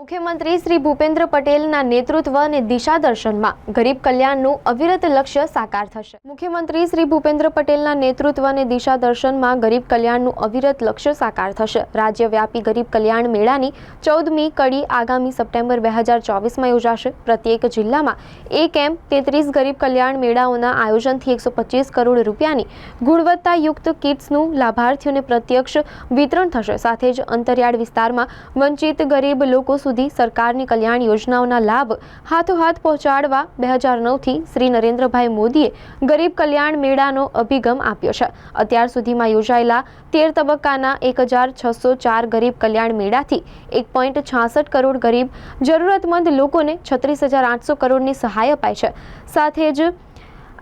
મુખ્યમંત્રી શ્રી ભૂપેન્દ્ર પટેલના નેતૃત્વ અને દિશા દર્શનમાં ગરીબ કલ્યાણનું અવિરત લક્ષ્ય સાકાર થશે. મુખ્યમંત્રી શ્રી ભૂપેન્દ્ર પટેલના નેતૃત્વ અને દિશા દર્શનમાં ગરીબ કલ્યાણનું અવિરત લક્ષ્ય સાકાર થશે. રાજ્યવ્યાપી ગરીબ કલ્યાણ મેળાની ચૌદમી કડી આગામી સપ્ટેમ્બર બે હજાર ચોવીસમાં યોજાશે. પ્રત્યેક જિલ્લામાં એક એમ તેત્રીસ ગરીબ કલ્યાણ મેળાઓના આયોજનથી એકસો પચીસ કરોડ રૂપિયાની ગુણવત્તાયુક્ત કિટ્સનું લાભાર્થીઓને પ્રત્યક્ષ વિતરણ થશે. સાથે જ અંતરિયાળ વિસ્તારમાં વંચિત ગરીબ લોકો સુધી સરકારની કલ્યાણ યોજનાઓના લાભ હાથોહાથ પહોંચાડવા બે હજાર નવથી શ્રી નરેન્દ્રભાઈ મોદીએ ગરીબ કલ્યાણ મેળાનો અભિગમ આપ્યો છે. અત્યાર સુધીમાં યોજાયેલા તેર તબક્કાના એક હજાર છસો ચાર ગરીબ કલ્યાણ મેળાથી એક પોઈન્ટ છાસઠ કરોડ ગરીબ, જરૂરતમંદ લોકોને છત્રીસ હજાર આઠસો કરોડની સહાય અપાય છે. સાથે જ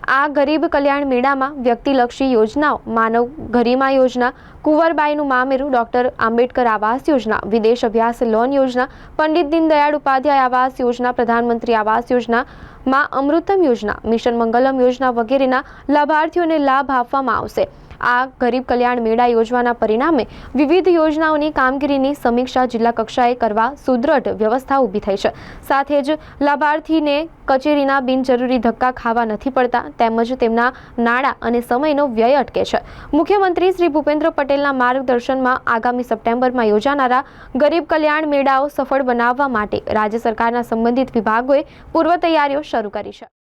આ ગરીબ કલ્યાણ મેળામાં વ્યક્તિલક્ષી યોજનાઓ, માનવ ગરિમા યોજના, કુંવરબાઈનું મામેરું ડોક્ટર આંબેડકર આવાસ યોજના, વિદેશ અભ્યાસ લોન યોજના, પંડિત દીનદયાળ ઉપાધ્યાય આવાસ યોજના, પ્રધાનમંત્રી આવાસ યોજના, માં અમૃતમ યોજના, મિશન મંગલમ યોજના વગેરેના લાભાર્થીઓને લાભ આપવામાં આવશે. આ ગરીબ કલ્યાણ મેળા યોજવાના પરિણામે વિવિધ યોજનાઓની કામગીરીની સમીક્ષા જિલ્લા કક્ષાએ કરવા સુદ્રઢ વ્યવસ્થા ઊભી થઈ છે. સાથે જ લાભાર્થીને કચેરીના બિનજરૂરી ધક્કા ખાવા નથી પડતા, તેમજ તેમના નાણાં અને સમયનો વ્યય અટકે છે. મુખ્યમંત્રી શ્રી ભૂપેન્દ્ર પટેલના માર્ગદર્શનમાં આગામી સપ્ટેમ્બરમાં યોજાનારા ગરીબ કલ્યાણ મેળાઓ સફળ બનાવવા માટે રાજ્ય સરકારના સંબંધિત વિભાગોએ પૂર્વ તૈયારીઓ શરૂ કરી છે.